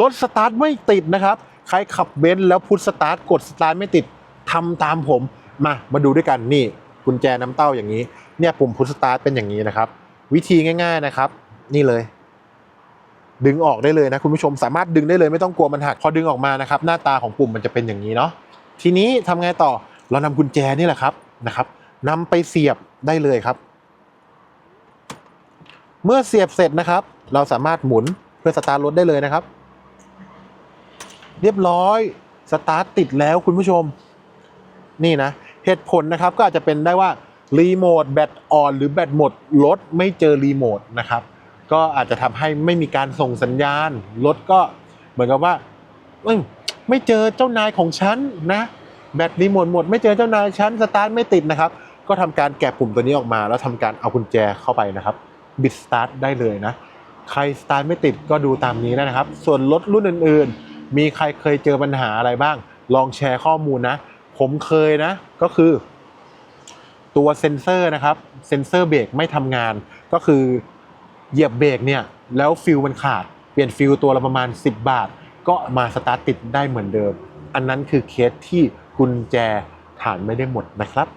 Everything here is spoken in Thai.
รถสตาร์ทไม่ติดนะครับ ใครขับเบนซ์แล้วพุทสตาร์ทกดสตาร์ทไม่ติดทำตามผมมามาดูด้วยกันนี่กุญแจน้ำเต้าอย่างนี้ เนี่ยปุ่มพุทสตาร์ทเป็นอย่างนี้นะครับ วิธีง่าย ๆนะครับ นี่เลย ดึงออกได้เลยนะคุณผู้ชมสามารถดึงได้เลยไม่ต้องกลัวมันหักพอดึงออกมานะครับ หน้าตาของปุ่มมันจะเป็นอย่างนี้เนาะทีนี้ทำไงต่อเรานำกุญแจนี่แหละครับนะครับนำไปเสียบได้เลยครับ เมื่อเสียบเสร็จนะครับ เราสามารถหมุนเพื่อสตาร์ทรถได้เลยนะครับ เรียบร้อยสตาร์ทติดแล้วคุณผู้ชม นี่นะ เหตุผลนะครับก็อาจจะเป็นได้ว่ารีโมทแบตอ่อน หรือแบตหมดรถไม่เจอรีโมทนะครับก็อาจจะทำให้ไม่มีการส่งสัญญาณรถก็เหมือนกับว่าไม่เจอเจ้านายของฉันนะ แบตรีโมทหมด ไม่เจอเจ้านายฉันสตาร์ทไม่ติดนะครับ ก็ทำการแกะปุ่มตัวนี้ออกมา แล้วทำการเอากุญแจเข้าไปนะครับบิดสตาร์ทได้เลยนะ ใครสตาร์ทไม่ติดก็ดูตามนี้นะครับ ส่วนรถรุ่นอื่นๆ มีใครเคยเจอปัญหาอะไรบ้าง ลองแชร์ข้อมูลนะ ผมเคยนะ ก็คือ ตัวเซ็นเซอร์นะครับ เซ็นเซอร์เบรกไม่ทำงาน ก็คือเหยียบเบรกเนี่ย แล้วฟิลมันขาด เปลี่ยนฟิลตัวละประมาณ 10 บาท ก็มาสตาร์ทติดได้เหมือนเดิม อันนั้นคือเคสที่กุญแจฐานไม่ได้หมดนะครับ